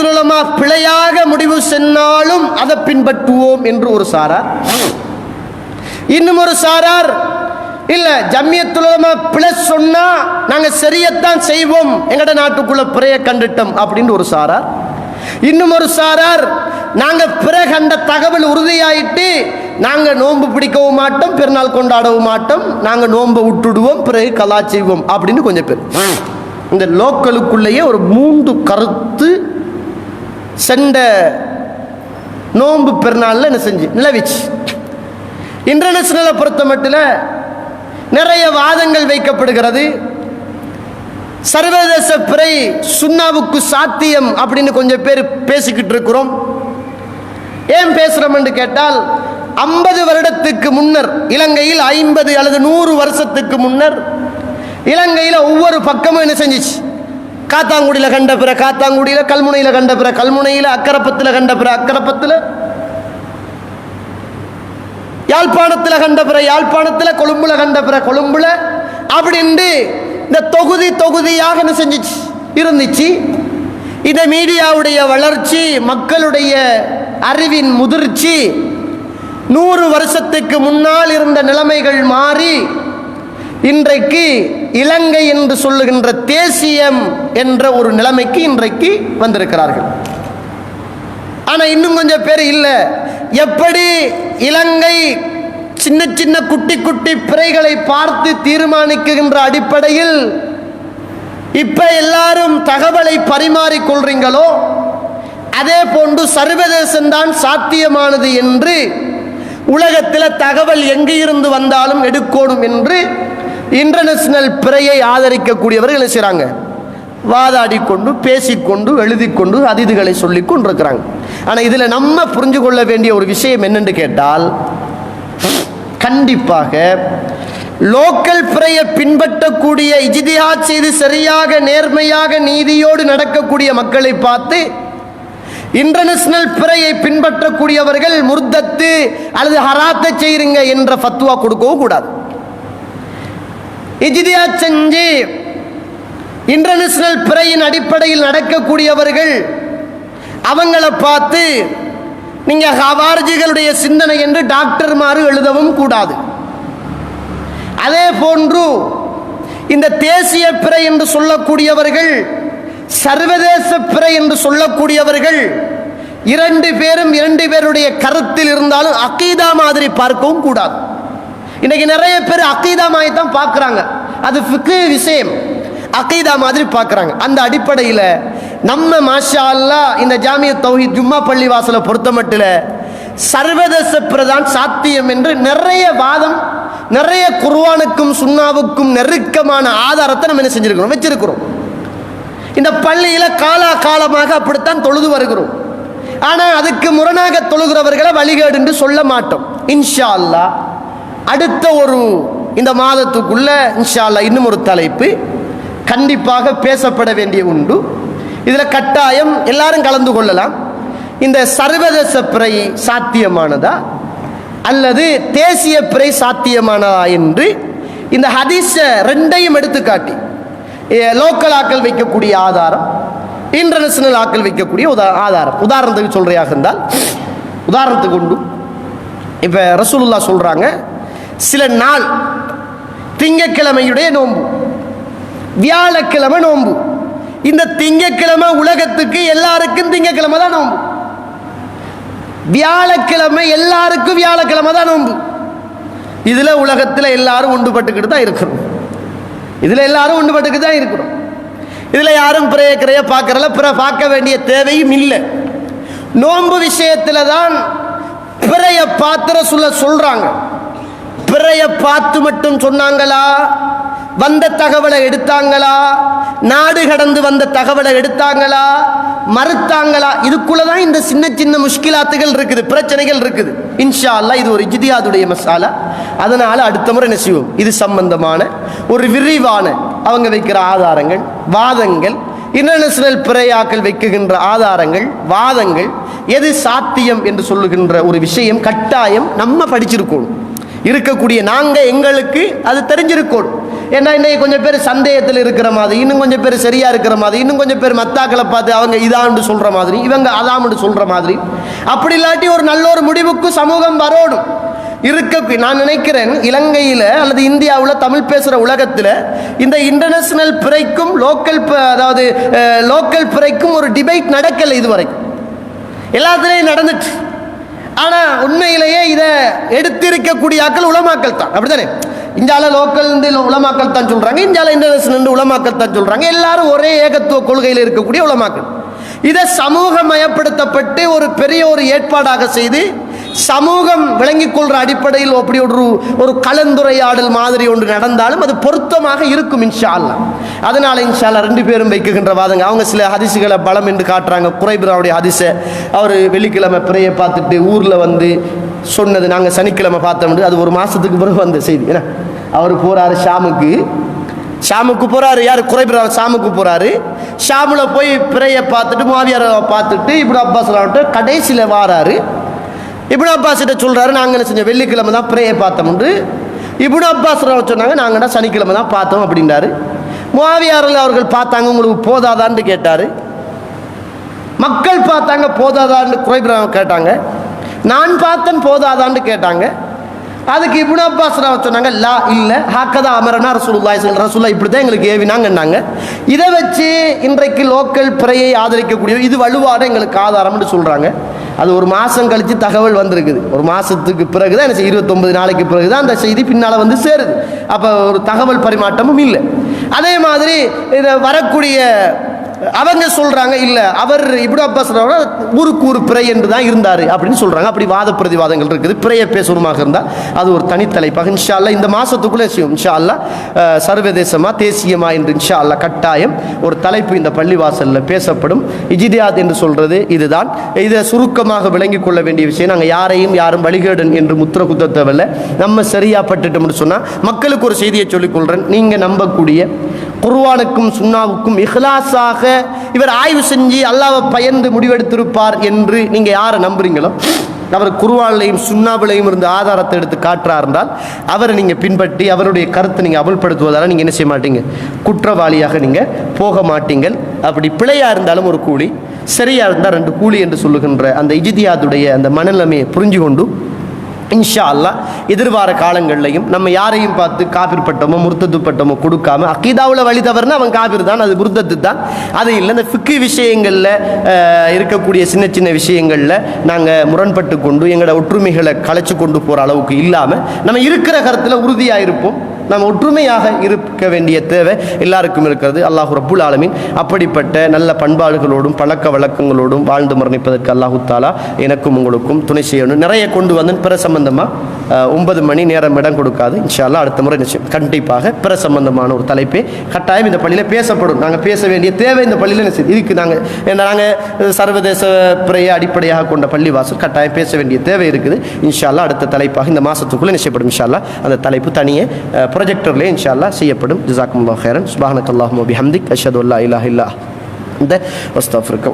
ஜம்மியத்துலமா பிழையாக முடிவு சென்னாலும் அதை பின்பற்றுவோம் என்று ஒரு சாரார். இன்னும் ஒரு சாரார் இல்ல ஜம்மியத்துலமா பிழை சொன்னா நாங்க சரியத்தான் செய்வோம் எங்கட நாட்டுக்குள்ள பிறைய கண்டுட்டோம் அப்படின்னு ஒரு சாரார். இன்னும் ஒரு சாரார் நாங்க பிற கண்ட தகவல் உறுதியாயிட்டு நாங்க நோன்பு பிடிக்கவும் மாட்டோம் பெருநாள் கொண்டாடவும் மாட்டோம் நாங்க நோன்பை விட்டுடுவோம் பிறகு கலா செய்வோம் அப்படின்னு கொஞ்சம் பேர். இந்த லோக்கலுக்குள்ளேயே ஒரு மூன்று கருத்து சென்ற நோன்பு பெருநாளில் என்ன செஞ்சு? நிலவிச்சு. இன்டர்நேஷனலை பொறுத்த மட்டும் நிறைய வாதங்கள் வைக்கப்படுகிறது. சர்வதேச பிறை சுண்ணாவுக்கு சாத்தியம் அப்படின்னு கொஞ்சம் பேர் பேசிக்கிட்டு இருக்கிறோம். ஏன் பேசுகிறோம் என்று கேட்டால் ஐம்பது வருடத்துக்கு முன்னர் இலங்கையில் ஐம்பது அல்லது நூறு வருஷத்துக்கு முன்னர் இலங்கையில் ஒவ்வொரு பக்கமும் என்ன செஞ்சிச்சு? காத்தாங்குடியில் கண்ட பிற காத்தாங்குடியில் கல்முனையில் கண்ட பிற கல்முனையில் அக்கரப்பத்தில் கண்ட பிற அக்கரப்பத்தில் யாழ்ப்பாணத்தில் கண்ட பிற யாழ்ப்பாணத்தில் கொழும்புல கண்ட பிற கொழும்புல அப்படின்ட்டு இந்த தொகுதி தொகுதியாக என்ன செஞ்சிச்சு? இருந்துச்சு. இந்த மீடியாவுடைய வளர்ச்சி மக்களுடைய அறிவின் முதிர்ச்சி நூறு வருஷத்துக்கு முன்னால் இருந்த நிலைமைகள் மாறி இன்றைக்கு இலங்கை என்று சொல்லுகின்ற தேசியம் என்ற ஒரு நிலைமைக்கு இன்றைக்கு வந்திருக்கிறார்கள். ஆனால் இன்னும் கொஞ்சம் பேர் இல்லை. எப்படி இலங்கை சின்ன சின்ன குட்டி குட்டி பிறைகளை பார்த்து தீர்மானிக்கின்ற அடிப்படையில் இப்ப எல்லாரும் தகவலை பரிமாறிக்கொள்றீங்களோ அதே போன்று சர்வதேசம்தான் சாத்தியமானது என்று உலகத்தில் தகவல் எங்கே இருந்து வந்தாலும் எடுக்கணும் என்று இன்டர்நேஷனல் பிறையை ஆதரிக்கக்கூடியவர்கள் என்ன வாதாடி கொண்டு பேசிக்கொண்டு எழுதிக்கொண்டு அதிதிகளை சொல்லி கொண்டிருக்கிறாங்க. ஆனால் இதில் நம்ம புரிஞ்சு கொள்ள வேண்டிய ஒரு விஷயம் என்னென்று கேட்டால் கண்டிப்பாக லோக்கல் பிறையை பின்பற்றக்கூடிய இஜிதியா செய்து சரியாக நேர்மையாக நீதியோடு நடக்கக்கூடிய மக்களை பார்த்து இன்டர்நேஷனல் பிறையை பின்பற்றக்கூடியவர்கள் முர்தத்து அல்லது ஹராத்தை செய்யுங்க என்ற ஃபத்துவா கொடுக்கவும் கூடாது. இஜிதியா செஞ்சு இன்டர்நேஷனல் பிறையின் அடிப்படையில் நடக்கக்கூடியவர்கள் அவங்களை பார்த்து நீங்கள் ஹவார்ஜிகளுடைய சிந்தனை என்று டாக்டர்மாரு எழுதவும் கூடாது. அதே போன்று இந்த தேசிய பிறை என்று சொல்லக்கூடியவர்கள் சர்வதேச பிறை என்று சொல்லக்கூடியவர்கள் இரண்டு பேரும் இரண்டு பேருடைய கருத்தில் இருந்தாலும் அக்கீதா மாதிரி பார்க்கவும் கூடாது. இன்னைக்கு நிறைய பேர் அக்கீதா மாதிரி தான் பார்க்குறாங்க. அது ஃபிக்கு விஷயம். அக்கீதா மாதிரி பார்க்குறாங்க. அந்த அடிப்படையில் நம்ம மாஷா அல்லாஹ் இந்த ஜாமிய தௌஹி ஜும்மா பள்ளி வாசலை பொறுத்த மட்டில் சர்வதேச பிரதான் சாத்தியம் என்று நிறைய வாதம் நிறைய குர்வானுக்கும் சுண்ணாவுக்கும் நெருக்கமான ஆதாரத்தை நம்ம என்ன செஞ்சுருக்கிறோம்? வச்சிருக்கிறோம். இந்த பள்ளியில் காலா காலமாக அப்படித்தான் தொழுது வருகிறோம். ஆனால் அதுக்கு முரணாக தொழுகிறவர்களை வழிகேடு என்று சொல்ல மாட்டோம். இன்ஷா அல்லாஹ் அடுத்த ஒரு இந்த மாதத்துக்குள்ள இன்ஷால்லா இன்னும் ஒரு தலைப்பு. கண்டிப்பாக பேசப்பட வேண்டிய உண்டு. இதில் கட்டாயம் எல்லாரும் கலந்து கொள்ளலாம். இந்த சர்வதேச பிறை சாத்தியமானதா? அல்லது தேசிய பிறை சாத்தியமானதா என்று இந்த ஹதீஸை ரெண்டையும் எடுத்துக்காட்டி லோக்கல் ஆக்கள் வைக்கக்கூடிய ஆதாரம் இன்டர்நேஷனல் ஆக்கள் வைக்கக்கூடிய உதா ஆதாரம். உதாரணத்துக்கு சொல்கிறையாக இருந்தால் உதாரணத்துக்கு உண்டு. இப்போ ரசூலுல்லா சொல்கிறாங்க சில நாள் திங்கக்கிழமையுடைய நோன்பு வியாழக்கிழமை நோன்பு. இந்த திங்கக்கிழமை உலகத்துக்கு எல்லாருக்கும் திங்கக்கிழமை தான் நோன்பு. வியாழக்கிழமை எல்லாருக்கும் வியாழக்கிழமை தான் நோன்பு. இதில் உலகத்தில் எல்லாரும் ஒன்றுபட்டுக்கிட்டு தான் இருக்கிறோம். இதில் எல்லாரும் ஒன்றுபட்டுக்கிட்டு தான் இருக்கிறோம். இதில் யாரும் பிறைய கிரைய பார்க்கறல பிற பார்க்க வேண்டிய தேவையும் இல்லை. நோன்பு விஷயத்தில் தான் பிறைய பாத்திர சொல்ல சொல்கிறாங்க பிறைய பார்த்து மட்டும் சொன்னாங்களா? வந்த தகவலை எடுத்தாங்களா? நாடு கடந்து வந்த தகவலை எடுத்தாங்களா? மறுத்தாங்களா? இதுக்குள்ள தான் இந்த சின்ன சின்ன முஷ்கிலாத்துகள் இருக்குது பிரச்சனைகள் இருக்குது. இன்ஷா அல்லாஹ் இது ஒரு இஜ்தியாதுடைய மசாலா. அதனால் அடுத்த முறை என்ன செய்வோம்? இது சம்பந்தமான ஒரு விரிவான அவங்க வைக்கிற ஆதாரங்கள் வாதங்கள் இன்டர்நேஷனல் பிறையாக்கள் வைக்குகின்ற ஆதாரங்கள் வாதங்கள் எது சாத்தியம் என்று சொல்லுகின்ற ஒரு விஷயம் கட்டாயம் நம்ம படிச்சிருக்கணும். இருக்கக்கூடிய நாங்கள் எங்களுக்கு அது தெரிஞ்சிருக்கோம். ஏன்னா இன்னைக்கு கொஞ்சம் பேர் சந்தேகத்தில் இருக்கிற மாதிரி இன்னும் கொஞ்சம் பேர் சரியாக இருக்கிற மாதிரி இன்னும் கொஞ்சம் பேர் மத்தாக்களை பார்த்து அவங்க இதான்னு சொல்கிற மாதிரி இவங்க அதாம்னு சொல்கிற மாதிரி. அப்படி இல்லாட்டி ஒரு நல்ல ஒரு முடிவுக்கு சமூகம் வரணும். இருக்க நான் நினைக்கிறேன் இலங்கையில் அல்லது இந்தியாவில் தமிழ் பேசுகிற உலகத்தில் இந்த இன்டர்நேஷ்னல் பிறைக்கும் லோக்கல் அதாவது லோக்கல் பிறைக்கும் ஒரு டிபேட் நடக்கலை இதுவரைக்கும் எல்லாத்துலேயும் நடந்துச்சு. ஆனால் உண்மையிலேயே இதை எடுத்திருக்கக்கூடிய ஆக்கள் உலமாக்கள் தான். அப்படித்தானே? இந்தியால லோக்கல் உலமாக்கள் தான் சொல்றாங்க. இந்தியாவில் இன்டர்நேஷனல் உலமாக்கள் தான் சொல்றாங்க. எல்லாரும் ஒரே ஏகத்துவ கொள்கையில் இருக்கக்கூடிய உலமாக்கள். இதை சமூகமயப்படுத்தப்பட்டு ஒரு பெரிய ஒரு ஏற்பாடாக செய்து சமூகம் விளங்கிக் கொள்கிற அடிப்படையில் அப்படி ஒரு ஒரு கலந்துரையாடல் மாதிரி ஒன்று நடந்தாலும் அது பொருத்தமாக இருக்கும் இன்ஷா அல்லா அதனால இன்ஷா அல்லா ரெண்டு பேரும் வைக்குகின்ற வாதங்க. அவங்க சில ஹதிசுகளை பலம் என்று காட்டுறாங்க. குறைபிராவுடைய ஹதிசை அவர் வெள்ளிக்கிழமை பிறையை பார்த்துட்டு ஊரில் வந்து சொன்னது நாங்கள் சனிக்கிழமை பார்த்தோம் அது ஒரு மாதத்துக்கு பிறகு வந்த செய்தி. ஏன்னா அவர் போகிறாரு ஷாமுக்கு. ஷாமுக்கு போகிறாரு யார்? குறைபிரா ஷாமுக்கு போகிறாரு ஷாமில் போய் பிறையை பார்த்துட்டு மாவியாரை பார்த்துட்டு இப்படி அப்பாஸ் கடைசியில் வாராரு. இப்னு அப்பாஸ் கிட்ட சொல்கிறாரு நாங்கள் என்ன செஞ்சோம்? வெள்ளிக்கிழமை தான் பிரேயை பார்த்தோம்ன்று இப்னு அப்பாஸ் சொன்னாங்க நாங்கள்டா சனிக்கிழமை தான் பார்த்தோம் அப்படின்றாரு. மாவியாரில் அவர்கள் பார்த்தாங்க உங்களுக்கு போதாதான்னு கேட்டார். மக்கள் பார்த்தாங்க போதாதான்னு குறைபிரம் கேட்டாங்க. நான் பார்த்தேன் போதாதான்னு கேட்டாங்க. அதுக்கு இப்னு அப்பாஸ் சொன்னாங்க லா இல்லை ஹாக்கதா அமரனா ரசூலுல்லாஹி சொல்கிற ரசூல்லா இப்படி தான் எங்களுக்கு ஏவினாங்கன்னாங்க. இதை வச்சு இன்றைக்கு லோக்கல் பிறையை ஆதரிக்கக்கூடிய இது வலுவான எங்களுக்கு ஆதாரம்னு சொல்கிறாங்க அது ஒரு மாதம் கழித்து தகவல் வந்திருக்குது. ஒரு மாதத்துக்கு பிறகு தான் என்ன இருபத்தொம்பது நாளைக்கு பிறகு தான் அந்த செய்தி பின்னால் வந்து சேருது. அப்போ ஒரு தகவல் பரிமாற்றமும் இல்லை. அதே மாதிரி இதை வரக்கூடிய அவங்க சொல்கிறாங்க இல்லை அவர் இப்னு அப்பாஸ் ஊருக்கு ஊர் பிறை என்று தான் இருந்தார் அப்படின்னு சொல்கிறாங்க அப்படி வாத பிரதிவாதங்கள் இருக்குது. பிறைய பேசுவமாக இருந்தால் அது ஒரு தனித்தலைப்பாக இன்ஷா அல்லா இந்த மாதத்துக்குள்ளே செய்யும். இன்ஷா அல்லா சர்வதேசமாக சர்வதேசமா தேசியமா என்று இன்ஷா அல்லா கட்டாயம் ஒரு தலைப்பு இந்த பள்ளிவாசலில் பேசப்படும். இஜிதியாத் என்று சொல்கிறது இதுதான். இதை சுருக்கமாக விளங்கி கொள்ள வேண்டிய விஷயம் நாங்கள் யாரையும் யாரும் வழிகேடன் என்று முத்திர குத்த நம்ம சரியா பட்டுட்டோம்னு சொன்னால் மக்களுக்கு ஒரு செய்தியை சொல்லிக் கொள்கிறேன் நீங்கள் நம்பக்கூடிய குர்வானுக்கும் சுன்னாவுக்கும் இஹ்லாஸாக இவர் ஆய்வு செஞ்சு அல்லாவை பயந்து முடிவெடுத்திருப்பார் என்று நீங்கள் யாரை நம்புறீங்களோ அவர் குர்ஆன்லையும் சுண்ணாவிலையும் இருந்து ஆதாரத்தை எடுத்து காட்டுறா இருந்தால் அவரை நீங்கள் பின்பற்றி அவருடைய கருத்தை நீங்கள் அமல்படுத்துவதால் நீங்கள் என்ன செய்ய மாட்டீங்க? குற்றவாளியாக நீங்கள் போக மாட்டீங்கள். அப்படி பிழையாக இருந்தாலும் ஒரு கூலி சரியாக இருந்தால் ரெண்டு கூலி என்று சொல்லுகின்ற அந்த இஜிதியாதுடைய அந்த மனநிலைமையை புரிஞ்சு கொண்டு இன்ஷா அல்லா எதிர்வார காலங்கள்லையும் நம்ம யாரையும் பார்த்து காபிர் பட்டமோ முர்த்தத்து பட்டமோ கொடுக்காம அக்கீதாவில் வழி தவறுனா அவன் காபிர் தான் அது முர்த்தத்து தான். அது இல்லை இந்த ஃபிக்கு விஷயங்களில் இருக்கக்கூடிய சின்ன சின்ன விஷயங்களில் நாங்கள் முரண்பட்டு கொண்டு எங்களோட ஒற்றுமைகளை கலைச்சு கொண்டு போகிற அளவுக்கு இல்லாமல் நம்ம இருக்கிற கருத்தில் உறுதியாக இருப்போம். நாம் ஒற்றுமையாக இருக்க வேண்டிய தேவை எல்லாருக்கும் இருக்கிறது. அல்லாஹ் ரப்புல் ஆலமீன். அப்படிப்பட்ட நல்ல பண்பாடுகளோடும் பழக்க வழக்கங்களோடும் வாழ்ந்து மரணிப்பதற்கு அல்லாஹு தாலா எனக்கும் உங்களுக்கும் துணை செய்யணும். நிறைய கொண்டு வந்து பிற சம்பந்தமாக ஒன்பது மணி நேரம் இடம் கொடுக்காது. இன்ஷால்லா அடுத்த முறை கண்டிப்பாக பிற சம்பந்தமான ஒரு தலைப்பே கட்டாயம் இந்த பள்ளியில் பேசப்படும். நாங்கள் பேச வேண்டிய தேவை இந்த பள்ளியில் என்ன செய்யுது? இதுக்கு நாங்கள் ஏன்னா நாங்கள் சர்வதேச பிறையை அடிப்படையாக கொண்ட பள்ளிவாசல் கட்டாயம் பேச வேண்டிய தேவை இருக்குது. இன்ஷால்லா அடுத்த தலைப்பாக இந்த மாதத்துக்குள்ளே நிச்சயப்படும். இன்ஷால்லா அந்த தலைப்பு தனியே ப்ரொஜெக்டர்லேயே இன்ஷால்லா செய்யப்படும். ஜிசாக்கும் அல்லாஹ் ஹேரன் சுபானக் அல்லாஹும் பிஹம்திக் அஷது அல்லா இலாஹ் இல்லா இந்த. வஸ்தாஃபிருக்க.